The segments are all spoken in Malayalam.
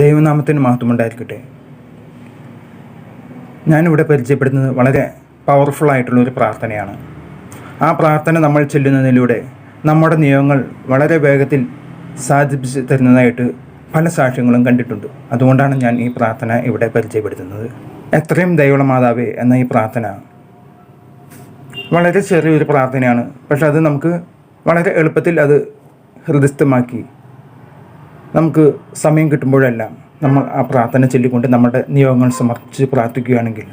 ദൈവനാമത്തിന് മഹത്വമുണ്ടായിരിക്കട്ടെ. ഞാനിവിടെ പരിചയപ്പെടുന്നത് വളരെ പവർഫുൾ ആയിട്ടുള്ള ഒരു പ്രാർത്ഥനയാണ്. ആ പ്രാർത്ഥന നമ്മൾ ചെല്ലുന്നതിലൂടെ നമ്മുടെ നിയമങ്ങൾ വളരെ വേഗത്തിൽ സാധിപ്പിച്ച് തരുന്നതായിട്ട് പല സാക്ഷ്യങ്ങളും കണ്ടിട്ടുണ്ട്. അതുകൊണ്ടാണ് ഞാൻ ഈ പ്രാർത്ഥന ഇവിടെ പരിചയപ്പെടുത്തുന്നത്. എത്രയും ദൈവള മാതാവേ എന്ന ഈ പ്രാർത്ഥന വളരെ ചെറിയൊരു പ്രാർത്ഥനയാണ്. പക്ഷെ അത് നമുക്ക് വളരെ എളുപ്പത്തിൽ അത് ഹൃദയസ്ഥമാക്കി നമുക്ക് സമയം കിട്ടുമ്പോഴെല്ലാം നമ്മൾ ആ പ്രാർത്ഥന ചൊല്ലിക്കൊണ്ട് നമ്മുടെ നിയോഗങ്ങൾ സമർപ്പിച്ച് പ്രാർത്ഥിക്കുകയാണെങ്കിൽ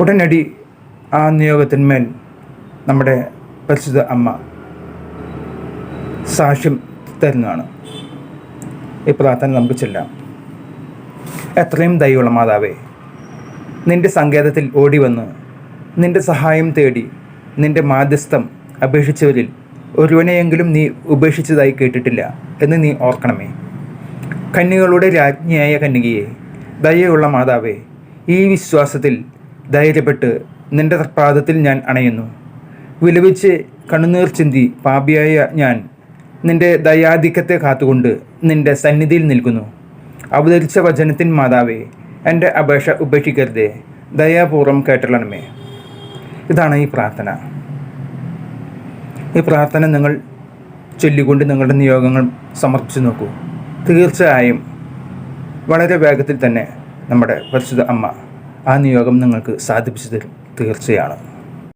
ഉടനടി ആ നിയോഗത്തിന്മേൽ നമ്മുടെ പരിശുദ്ധ അമ്മ സാക്ഷ്യം തരുന്നതാണ്. ഈ പ്രാർത്ഥന നമുക്ക് ചെല്ലാം. എത്രയും ദയുള്ള മാതാവേ നിന്റെ സങ്കേതത്തിൽ ഓടി വന്ന് നിന്റെ സഹായം തേടി നിന്റെ മാധ്യസ്ഥം അപേക്ഷിച്ചവരിൽ ഒരുവനെയെങ്കിലും നീ ഉപേക്ഷിച്ചതായി കേട്ടിട്ടില്ല എന്ന് നീ ഓർക്കണമേ. കന്യകളുടെ രാജ്ഞിയായ കന്യകയെ ദയയുള്ള മാതാവേ ഈ വിശ്വാസത്തിൽ ധൈര്യപ്പെട്ട് നിന്റെ പാദത്തിൽ ഞാൻ അണയുന്നു. വിലപിച്ച് കണ്ണുനീർ ചിന്തി പാപിയായ ഞാൻ നിന്റെ ദയാധിക്യത്തെ കാത്തുകൊണ്ട് നിന്റെ സന്നിധിയിൽ നിൽക്കുന്നു. അവതരിച്ച വചനത്തിൻ മാതാവേ എന്റെ അപേക്ഷ ഉപേക്ഷിക്കരുതേ. ദയാപൂർവം കേട്ടളണമേ ഇതാണ് ഈ പ്രാർത്ഥന. ഈ പ്രാർത്ഥന നിങ്ങൾ ചൊല്ലിക്കൊണ്ട് നിങ്ങളുടെ നിയോഗങ്ങൾ സമർപ്പിച്ചു നോക്കൂ. തീർച്ചയായും വളരെ വേഗത്തിൽ തന്നെ നമ്മുടെ പരിശുദ്ധ അമ്മ ആ നിയോഗം നിങ്ങൾക്ക് സാധിപ്പിച്ചു തരും. തീർച്ചയാണ്.